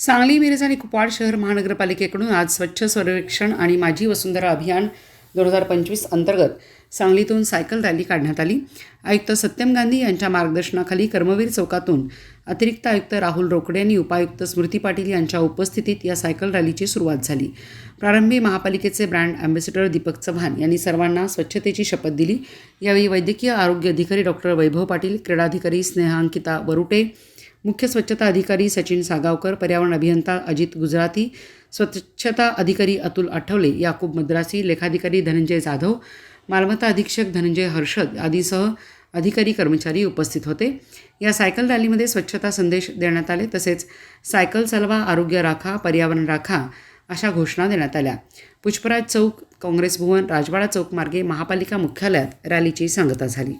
सांगली मिरज आणि कुपवाड शहर महानगरपालिकेकडून आज स्वच्छ सर्वेक्षण आणि माझी वसुंधरा अभियान दोन हजार पंचवीस अंतर्गत सांगलीतून सायकल रॅली काढण्यात आली. आयुक्त सत्यम गांधी यांच्या मार्गदर्शनाखाली कर्मवीर चौकातून अतिरिक्त आयुक्त राहुल रोकडे आणि उपायुक्त स्मृती पाटील यांच्या उपस्थितीत या सायकल रॅलीची सुरुवात झाली. प्रारंभी महापालिकेचे ब्रँड अँबॅसेडर दीपक चव्हाण यांनी सर्वांना स्वच्छतेची शपथ दिली. यावेळी वैद्यकीय आरोग्य अधिकारी डॉक्टर वैभव पाटील क्रीडाधिकारी स्नेहांकिता वरुटे मुख्य स्वच्छता अधिकारी सचिन सागावकर पर्यावरण अभियंता अजित गुजराती स्वच्छता अधिकारी अतुल आठवले याकूब मद्रासी लेखाधिकारी धनंजय जाधव मालमत्ता अधीक्षक धनंजय हर्षद आदीसह अधिकारी कर्मचारी उपस्थित होते. या सायकल रॅलीमध्ये स्वच्छता संदेश देण्यात आले तसेच सायकल चालवा आरोग्य राखा पर्यावरण राखा अशा घोषणा देण्यात आल्या. पुष्पराज चौक काँग्रेस भवन राजवाडा चौक मार्गे महापालिका मुख्यालयात रॅलीची सांगता झाली.